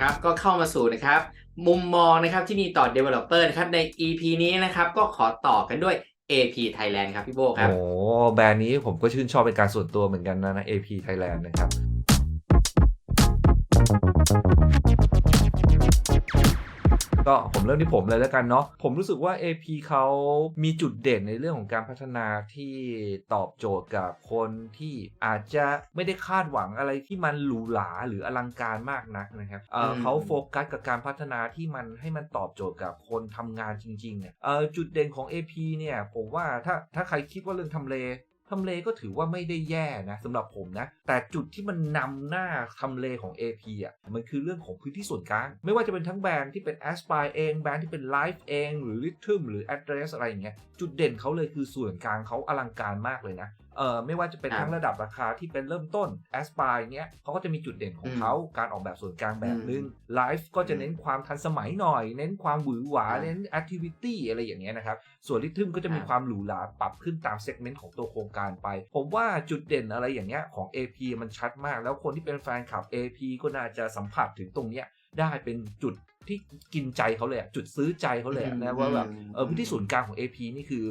ครับก็เข้ามาสู่นะครับ มุมมองนะครับที่มีต่อ Developer นะครับใน EP นี้นะครับ ก็ขอต่อกันด้วย AP Thailand ครับพี่โบครับ โอ้แบรนด์นี้ผมก็ชื่นชอบเป็นการส่วนตัวเหมือนกันนะนะ AP Thailand นะครับ ก็ผมเริ่มที่ผมเลยแล้วกันเนาะผมรู้สึกว่า AP เขามีจุดเด่นในเรื่องของการพัฒนาที่ตอบโจทย์กับคนที่อาจจะไม่ได้คาดหวังอะไรที่มันหรูหราหรืออลังการมากนักนะครับเอ่ออืมเขาโฟกัสกับการพัฒนาที่มันให้มันตอบโจทย์กับคนทำงานจริงๆเนี่ยเอ่อจุดเด่นของ AP เนี่ยผมว่าถ้าถ้าใครคิดว่าเรื่องทำเล ทำเลก็ถือว่าไม่ได้แย่นะสำหรับผมนะ แต่จุดที่มันนำหน้าทำเลของ AP อะมันคือเรื่องของพื้นที่ส่วนกลาง ไม่ว่าจะเป็นทั้งแบรนด์ที่เป็น Aspire เอง แบรนด์ที่เป็น Live เอง หรือ Rhythm หรือ Address อะไรอย่างเงี้ยจุดเด่นเขาเลยคือส่วนกลางเขาอลังการมากเลยนะ เออไม่ว่าจะเป็นครับทั้งระดับราคาที่เป็นเริ่มต้น Aspire เงี้ยเขาก็จะมีจุดเด่นของเขาการออกแบบส่วนกลางแบบนึง Live ก็จะเน้นความทันสมัยหน่อย เน้นความหวือหวาครับเน้น Activity อะไรอย่างเงี้ยนะครับ ส่วน Rhythm ก็จะมีครับความหรูหราปรับขึ้นตามเซกเมนต์ของตัวโครงการไป ผมว่าจุดเด่นอะไรอย่างเงี้ยของ AP มันชัดมาก แล้วคนที่เป็นแฟนคลับ AP ก็น่าจะสัมผัสถึงตรงเนี้ย ได้เป็นจุดที่กินใจเขาเลยอะจุดซื้อใจเขาเลยอะอืมนะว่าแบบอืมเออพื้นที่ศูนย์กลางของ AP นี่คือ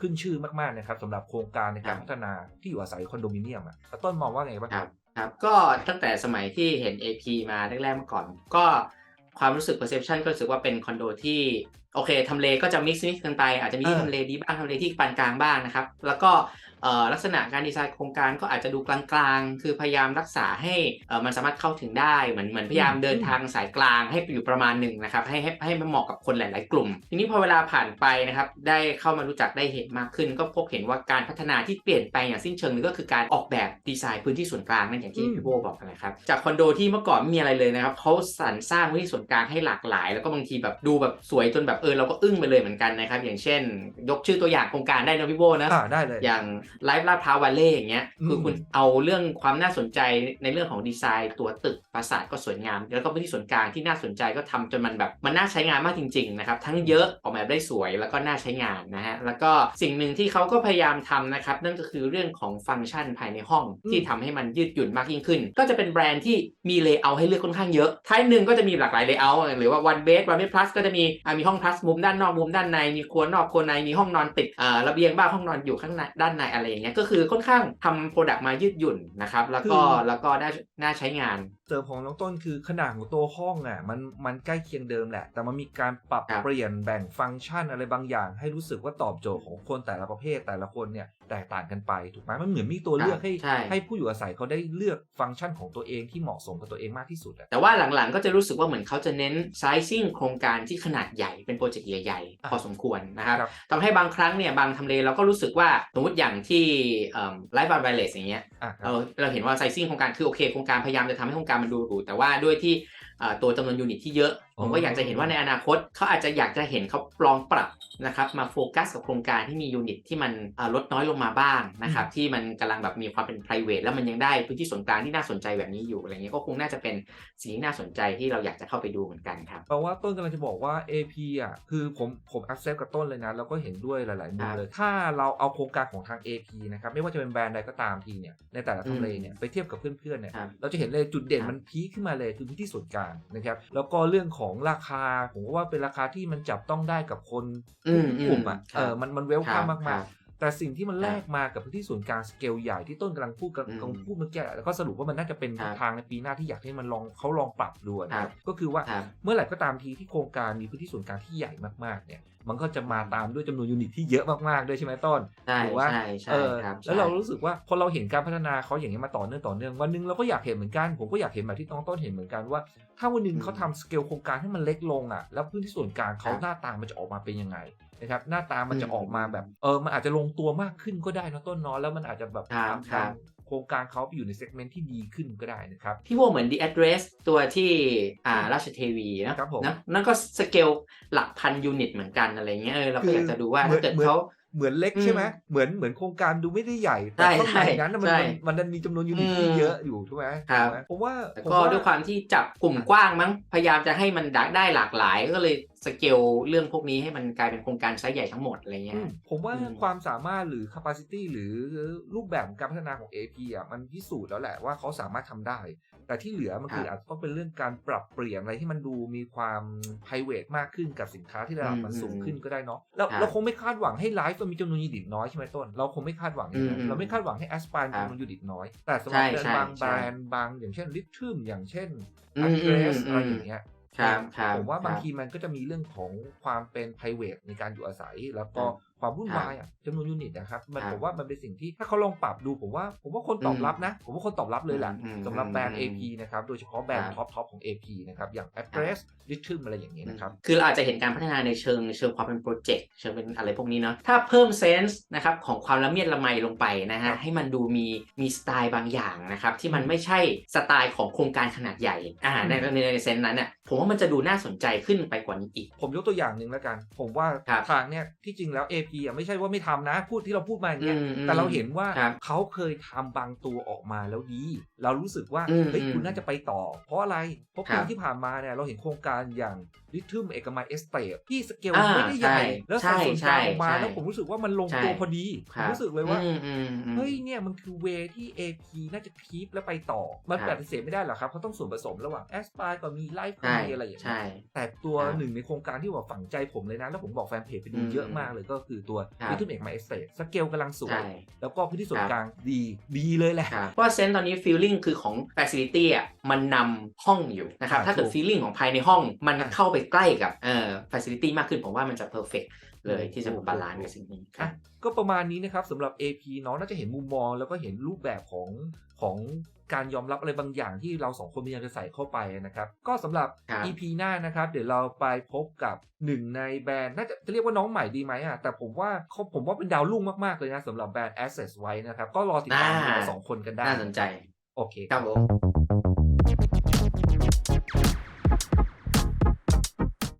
ขึ้นชื่อมากๆนะครับสำหรับโครงการในการครับพัฒนาที่อยู่อาศัยคอนโดมิเนียมอะแล้วต้นมองว่าไงบ้างครับครับก็ตั้งแต่สมัยที่เห็น AP มาแรกๆเมื่อก่อน ก็ความรู้สึก perception ก็รู้สึกว่าเป็นคอนโดที่โอเคทำเลก็จะ mix mix กันไป อาจจะมีที่เออทำเลดีบ้างทำเลที่ปานกลางบ้างนะครับ แล้วก็เอ่อ ลักษณะการดีไซน์โครงการก็อาจจะดูกลางๆ คือพยายามรักษาให้เอ่อมันสามารถเข้าถึงได้เหมือนเหมือนพยายามเดินทางสายกลางให้อยู่ประมาณหนึ่งนะครับให้ให้ให้มันเหมาะกับคนหลาย ๆ กลุ่ม ทีนี้พอเวลาผ่านไปนะครับได้เข้ามารู้จักได้เห็นมากขึ้น ก็พบเห็นว่าการพัฒนาที่เปลี่ยนไปอย่างสิ้นเชิงเลยก็คือการออกแบบดีไซน์พื้นที่ส่วนกลางนั่นอย่างที่อืมพี่โบบอกกันนะครับจากคอนโดที่เมื่อก่อนไม่มีอะไรเลยนะครับเขาสรรสร้างพื้นที่ส่วนกลางให้หลากหลาย แล้วก็บางทีแบบดูแบบสวยจนแบบเออเราก็อึ้งไปเลยเหมือนกันนะครับอย่างเช่น ยกชื่อตัวอย่างโครงการได้นะพี่โบนะอ่าได้เลยอย่างไลฟ์ลาดพร้าววัลเล่อย่างเงี้ยอืมคือคุณเอาเรื่องความน่าสนใจในเรื่องของดีไซน์ ตัวตึกปราสาทก็สวยงาม แล้วก็พื้นที่ส่วนกลางที่น่าสนใจก็ทำจนมันแบบมันน่าใช้งานมากจริงๆนะครับทั้งเยอะออกแบบได้สวยแล้วก็น่าใช้งานนะฮะแล้วก็สิ่งหนึ่งที่เขาก็พยายามทำนะครับนั่นก็คือเรื่องของฟังก์ชันภายในห้องอืมที่ทำให้มันยืดหยุ่นมากยิ่งขึ้น ก็จะเป็นแบรนด์ที่มีเลเยอร์ให้เลือกค่อนข้างเยอะท้ายหนึ่งก็จะมีหลากหลายเลเยอร์หรือว่า one bed one bed plus ก็จะมีอะมีห้อง plus มุมด้านนอกมุมด้านในมีครัวนอกครัวในมีห้องนอนติดอ่าระเบียงบ้างห้องนอนอยู่ข้างในด้านในอะไรอย่างเงี้ยก็คือค่อนข้างทำโปรดักต์มายืดหยุ่นนะครับ แล้วก็คือแล้วก็น่าน่าใช้งานเสริมของน้องต้นคือขนาดของตัวห้องอะมันมันใกล้เคียงเดิมแหละ แต่มันมีการปรับครับ เปลี่ยนแบ่งฟังก์ชันอะไรบางอย่าง ให้รู้สึกว่าตอบโจทย์ของคนแต่ละประเภทแต่ละคนเนี่ยแตกต่างกันไปถูกไหมมันเหมือนมีตัวเลือกให้ใช่ ให้ผู้อยู่อาศัยเขาได้เลือกฟังก์ชันของตัวเองที่เหมาะสมกับตัวเองมากที่สุดอะ แต่ว่าหลังๆ ก็จะรู้สึกว่าเหมือนเขาจะเน้น sizing โครงการที่ขนาดใหญ่เป็นโปรเจกต์ใหญ่ๆพอสมควรนะครับครับทำให้บางครั้งเนี่ยบางทำเลเราก็รู้สึกว่าสมมติอย่างที่ไลฟ์บาร์ไวเลสอย่างเงี้ยอะครัเราบเราเห็นว่าไซซิ่งโครงการคือโอเคโครงการพยายามจะทำให้โครงการมันดูหรูแต่ว่าด้วยที่ ตัวจำนวนยูนิตที่เยอะอ๋อผมก็อยากจะเห็นว่าในอนาคตเขาอาจจะอยากจะเห็นเขาลองปรับนะครับมาโฟกัสกับโครงการที่มียูนิตที่มันอ่าลดน้อยลงมาบ้างนะครับที่มันกำลังแบบมีความเป็น p r i v a t แล้วมันยังได้พื้นที่ส่วนกลางที่น่าสนใจแบบนี้อยู่อะไรเงี้ยก็คงน่าจะเป็นสิ่งที่น่าสนใจที่เราอยากจะเข้าไปดูเหมือนกันครับแปลว่าต้นกำลังจะบอกว่า AP อะคือผมผมอัพเซฟกับต้นเลยนะแล้วก็เห็นด้วยหลายๆมุมเลยถ้าเราเอาโครงการของทาง AP นะครับไม่ว่าจะเป็นแบรนด์ใดก็ตามทีเนี่ยในแต่ละทำเลเนี่ยไปเทียบกับเพื่อนๆเนี่ยครับเราจะเห็นเลยจุดเด่นครับมันพีคขึ้นมาเลยคือพื้นที่ส่วนกลางนะครับแล้วก็เรื่องของราคาผมว่าเป็นราคาที่มันจับต้องได้กับคนอืมกลุ่มอะอืมเออมันมันเวลครัคัมบมากครัๆบ แต่สิ่งที่มันครับแลกมากับพื้นที่ส่วนกลางสเกลใหญ่ที่ต้นกำลังพูดกับอืมกำลังพูดเมื่อกี้แล้วก็สรุปว่ามันน่าจะเป็นครับทางในปีหน้าที่อยากให้มันลองเขาลองปรับดูนะคครัรับบก็คือว่าครับเมื่อไหร่ก็ตามทีที่โครงการมีพื้นที่ส่วนกลางที่ใหญ่มากๆเนี่ยมันก็จะมาตามด้วยจำนวนยูนิตที่เยอะมากๆด้วยใช่ไหมต้นใช่ถูกว่าใช่ใช่เออครับแล้วเราใช่รู้สึกว่าพอเราเห็นการพัฒนาเขาอย่างนี้ยมาต่อเนื่องต่อเนื่องวันหนึงเราก็อยากเห็นเหมือนกันผมก็อยากเห็นแบบที่น้องต้นเห็นเหมือนกันว่า ถ้าวันหนึงอืมเขาทำสเกลโครงการให้มันเล็กลงอะแล้วพื้นที่ส่วนกลางเขาครับหน้าตามันจะออกมาเป็นยังไง นะครับหน้าตามันจะอืมออกมาแบบเออมันอาจจะลงตัวมากขึ้นก็ได้นะต้นเนาะแล้วมันอาจจะแบบครับทำครับทำโครงการเขาไปอยู่ในเซกเมนต์ที่ดีขึ้นก็ได้นะครับพี่โวเหมือน The Address ตัวที่อ่าราชเทวีนะครับผมนะนั่นก็สเกลหลักพันยูนิตเหมือนกันอะไรเงี้ยเออเราก็อยากจะดูว่าคือถ้าเกิดเหมือนเขาเหมือนเล็กอืมใช่ไหมเหมือนเหมือนโครงการดูไม่ได้ใหญ่ แต่ใช่ข้างในนั้นน่ะมันใช่มันมันดันมีจำนวนยูนิตที่อืมเยอะอยู่ใช่ไหมครับถูกไหมผมว่าแต่ผมก็ว่าด้วยความที่จับกลุ่มกว้างมั้งพยายามจะให้มันได้หลากหลายก็เลยสเกลเรื่องพวกนี้ให้มันกลายเป็นโครงการไซส์ใหญ่ทั้งหมดอะไรเงี้อืยมผมว่าอืมความสามารถหรือ capacity หรือรูปแบบของการพัฒนาของ AP อะมันพิสูจน์แล้วแหละว่าเขาสามารถทำได้ แต่ที่เหลือมันคืออาจจะต้องเป็นเรื่องการปรับเปลี่ยนอะไรที่มันดูมีความ private มากขึ้นกับสินค้าที่ระดับมันสูงขึ้นก็ได้เนาะเราเราคงไม่คาดหวังให้ไลฟ์มันมีจำนวนยูนิตน้อยใช่ไหมต้น เราคงไม่คาดหวังอย่างนั้นเราไม่คาดหวังให้ Aspire มีจำนวนยูนิตน้อย แต่สำหรับแบรนด์บางแบรนด์บางอย่างเช่น Lithium อย่างเช่นอืมอืม Address อือะไรมอย่างเงี้ย ครับครับผมว่าบางครับทีมันก็จะมีเรื่องของความเป็น private ในการอยู่อาศัย แล้วก็ครับความวุ่นวายอะจำนวนยูนิตนะครับมันครับผมว่ามันเป็นสิ่งที่ถ้าเขาลองปรับดูผมว่า ผมว่าคนตอบรับนะ ผมว่าคนตอบรับเลยแหละอืมสำหรับแบรนด์อืม AP นะครับโดยเฉพาะแบรนด์ครับท็อปทอปของ AP นะครับอย่าง Address Lithium อะไรอย่างเงี้ยนะครับคือเราอาจจะเห็นการพัฒนาในเชิงเชิงความเป็นโปรเจกต์เชิงเป็นอะไรพวกนี้เนาะถ้าเพิ่มเซนส์นะครับของความละเมียดละไมลงไปนะครัฮะบให้มันดูมีมีสไตล์บางอย่างนะครับที่มันไม่ใช่สไตล์ของโครงการขนาดใหญ่อ่าในในในเซนส์นั้นเนี่ยผมว่ามันจะดูน่าสนใจขึ้นไปกว่านี้อีก ผมยกตัวอย่างหนึ่งแล้วกัน ผมว่าครับทางเนี่ยที่จริงแล้ว AP อะไม่ใช่ว่าไม่ทำนะ พูดที่เราพูดมาอย่างเงี้ยอืมอืมแต่เราเห็นว่าครับเขาเคยทำบางตัวออกมาแล้วดี เรารู้สึกว่าอืมเฮ้ยอืมคุณน่าจะไปต่อ เพราะอะไรเพราะครัปีบที่ผ่านมาเนี่ยเราเห็นโครงการอย่างลิทึมเอกมัยเอสเตทที่สเกลอ่าไม่ได้ใหญ่ใช่แล้วใช่สัดส่วนกลางออกมาใช่แล้วผมรู้สึกว่ามันลงใช่ตัวพอดีผครัมบรู้สึกเลยว่าอืมอืมอืมเฮ้ยเนี่ยมันคือเวที่ AP น่าจะคีปแล้วไปต่อ มันครับปฏิเสธไม่ได้หรอกครับเขาต้องส่วนผสมระหว่างแอสปายก็มีไลฟ์ก็ใช่มีอะไรอย่างเงี้ใช่ยแต่ตัวครับหนึ่งในโครงการที่ว่าฝังใจผมเลยนะ แล้วผมบอกแฟนเพจไปดูอืมเยอะมากเลยก็คือตัวครับลิทึมเอกมาเอสเตทสเกลกำลังสวยใช่แล้วก็พื้นที่ส่วนครับกลางดีดีเลยแหละครับเพราะว่าเซนส์ตอนนี้ฟีลลิ่งคือของ Facility อะมันนำห้องอยู่นะครับอ่าถ้าเกิดถูกฟีลลิ่งของภายในห้องมันอ่าเข้าไปใกล้กับเอ่อ Facility มากขึ้นผมว่ามันจะ perfect เลยถูกที่จะถูกบาลานซ์กับสิ่งนี้ครัอะบก็ประมาณนี้นะครับสำหรับ AP เนาะน่าจะเห็นมุมมอง แล้วก็เห็นรูปแบบของของการยอมรับอะไรบางอย่างที่เราสองคนพยายามจะใส่เข้าไปนะครับ ก็สำหรับครับ EP หน้านะครับ เดี๋ยวเราไปพบกับหนึ่งในแบรนด์น่าจะจะเรียกว่าน้องใหม่ดีไหมอะแต่ผมว่าเขาผมว่าเป็นดาวรุ่งมากๆเลยนะสำหรับแบรนด์ Access ไว้นะครับ ก็รอติดตามอ่าเราสองคนกันได้ น่าสนใจ โอเคครับผม